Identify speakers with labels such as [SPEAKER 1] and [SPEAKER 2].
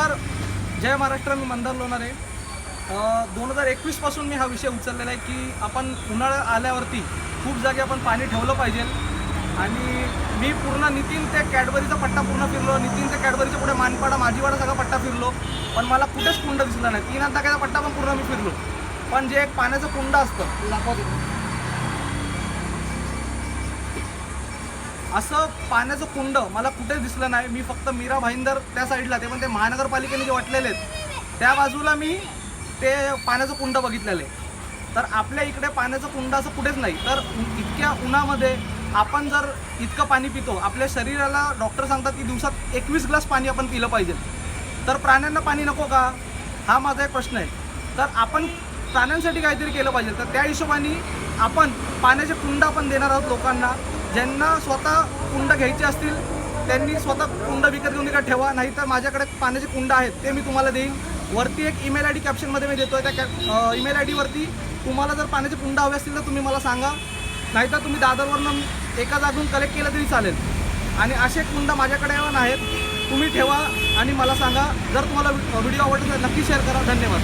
[SPEAKER 1] नमस्कार. जय महाराष्ट्र मी मंदार लोणार. आहे दोन हजार एकवीसपासून मी हा विषय उचललेला आहे की आपण उन्हाळा आल्यावरती खूप जागी आपण पाणी ठेवलं पाहिजे. आणि मी पूर्ण नितीन त्या कॅडबरीचा पट्टा पूर्ण फिरलो. नितीन त्या कॅडबरीच्या पुढे मानपाडा माझीवाडा सगळा पट्टा फिरलो. पण मला कुठेच कुंड दिसला नाही. तीन टाकायचा पट्टा पण पूर्ण मी फिरलो. पण जे एक पाण्याचं कुंड असतं असं पाण्याचं कुंड मला कुठेच दिसलं नाही. मी फक्त मीरा भाईंदर त्या साईडला ते पण ते महानगरपालिकेने जे वाटलेले आहेत त्या बाजूला मी ते पाण्याचं कुंड बघितलेलं आहे. तर आपल्या इकडे पाण्याचं कुंड असं कुठेच नाही. तर इतक्या उन्हामध्ये आपण जर इतकं पाणी पितो आपल्या शरीराला डॉक्टर सांगतात की दिवसात एकवीस ग्लास पाणी आपण पिलं पाहिजे. तर प्राण्यांना पाणी नको का? हा माझा एक प्रश्न आहे. तर आपण प्राण्यांसाठी काहीतरी केलं पाहिजे. तर त्या हिशोबाने आपण पाण्याचे कुंड आपण देणार आहोत लोकांना. ज्यांना स्वतः कुंड घ्यायचे असतील त्यांनी स्वतः कुंड विकत घेऊन इकडे ठेवा नाहीतर माझ्याकडे पाण्याचे कुंड आहेत ते मी तुम्हाला देईन. वरती एक ईमेल आय डी कॅप्शनमध्ये मी देतो आहे त्या ईमेल आय डीवरती तुम्हाला जर पाण्याचे कुंड हवे असतील तर तुम्ही मला सांगा. नाहीतर तुम्ही दादरवरनं एका जागून कलेक्ट केलं तरी चालेल. आणि असे कुंड माझ्याकडे पण आहेत तुम्ही ठेवा आणि मला सांगा. जर तुम्हाला व्हिडिओ आवडला तर नक्की शेअर करा. धन्यवाद.